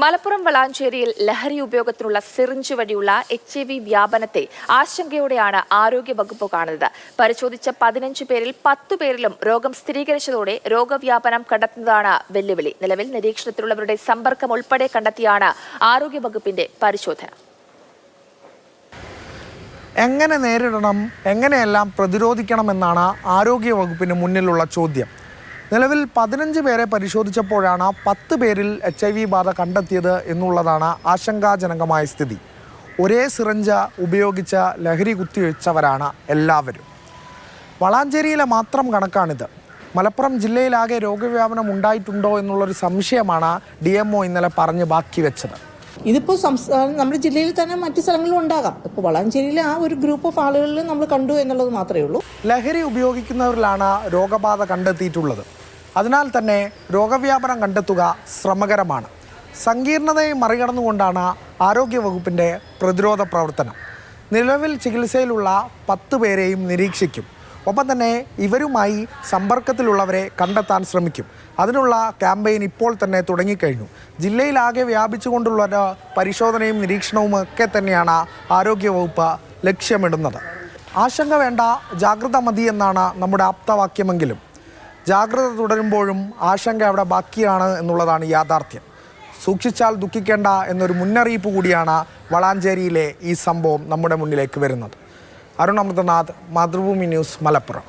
മലപ്പുറം വളാഞ്ചേരിയിൽ ലഹരി ഉപയോഗത്തിനുള്ള സിറിഞ്ച് വഴിയുള്ള എച്ച് ഐ വി വ്യാപനത്തെ ആശങ്കയോടെയാണ് ആരോഗ്യവകുപ്പ് കാണുന്നത്. പരിശോധിച്ച പതിനഞ്ച് പേരിൽ പത്തു പേരിലും രോഗം സ്ഥിരീകരിച്ചതോടെ രോഗവ്യാപനം കണ്ടെത്തുന്നതാണ് വെല്ലുവിളി. നിലവിൽ നിരീക്ഷണത്തിലുള്ളവരുടെ സമ്പർക്കം ഉൾപ്പെടെ കണ്ടെത്തിയാണ് ആരോഗ്യവകുപ്പിന്റെ പരിശോധന. എങ്ങനെ നേരിടണം എങ്ങനെയെല്ലാം പ്രതിരോധിക്കണം എന്നാണ് ആരോഗ്യവകുപ്പിന് മുന്നിലുള്ള ചോദ്യം. നിലവിൽ പതിനഞ്ച് പേരെ പരിശോധിച്ചപ്പോഴാണ് പത്ത് പേരിൽ എച്ച് ഐ വി ബാധ കണ്ടെത്തിയത് എന്നുള്ളതാണ് ആശങ്കാജനകമായ സ്ഥിതി. ഒരേ സിറഞ്ച് ഉപയോഗിച്ച ലഹരി കുത്തിവെച്ചവരാണ് എല്ലാവരും. വളാഞ്ചേരിയിലെ മാത്രം കണക്കാണിത്. മലപ്പുറം ജില്ലയിലാകെ രോഗവ്യാപനം ഉണ്ടായിട്ടുണ്ടോ എന്നുള്ളൊരു സംശയമാണ് ഡി എം ഒ ഇന്നലെ പറഞ്ഞ് ബാക്കി വെച്ചത്. ഇതിപ്പോൾ സംസ്ഥാനം നമ്മുടെ ജില്ലയിൽ തന്നെ മറ്റു സ്ഥലങ്ങളിലും ഉണ്ടാകാം. ഇപ്പോൾ വളാഞ്ചേരിയിലെ ആ ഒരു ഗ്രൂപ്പ് ഓഫ് ആളുകളിൽ നമ്മൾ കണ്ടു എന്നുള്ളത് മാത്രമേ ഉള്ളൂ. ലഹരി ഉപയോഗിക്കുന്നവരിലാണ് രോഗബാധ കണ്ടെത്തിയിട്ടുള്ളത്. അതിനാൽ തന്നെ രോഗവ്യാപനം കണ്ടെത്തുക ശ്രമകരമാണ്. സങ്കീർണതയെ മറികടന്നുകൊണ്ടാണ് ആരോഗ്യവകുപ്പിന്റെ പ്രതിരോധ പ്രവർത്തനം. നിലവിൽ ചികിത്സയിലുള്ള പത്ത് പേരെയും നിരീക്ഷിക്കും. ഒപ്പം തന്നെ ഇവരുമായി സമ്പർക്കത്തിലുള്ളവരെ കണ്ടെത്താൻ ശ്രമിക്കും. അതിനുള്ള ക്യാമ്പയിൻ ഇപ്പോൾ തന്നെ തുടങ്ങിക്കഴിഞ്ഞു. ജില്ലയിലാകെ വ്യാപിച്ചുകൊണ്ടുള്ള ഒരു പരിശോധനയും നിരീക്ഷണവും ഒക്കെ തന്നെയാണ് ആരോഗ്യവകുപ്പ് ലക്ഷ്യമിടുന്നത്. ആശങ്ക വേണ്ട ജാഗ്രത മതി എന്നാണ് നമ്മുടെ ആപ്തവാക്യമെങ്കിലും. ജാഗ്രത തുടരുമ്പോഴും ആശങ്ക അവിടെ ബാക്കിയാണ് എന്നുള്ളതാണ് യാഥാർത്ഥ്യം. സൂക്ഷിച്ചാൽ ദുഃഖിക്കേണ്ട എന്നൊരു മുന്നറിയിപ്പ് കൂടിയാണ് വളാഞ്ചേരിയിലെ ഈ സംഭവം നമ്മുടെ മുന്നിലേക്ക് വരുന്നത്. അരുൺ അമൃതനാഥ് മാതൃഭൂമി ന്യൂസ് മലപ്പുറം.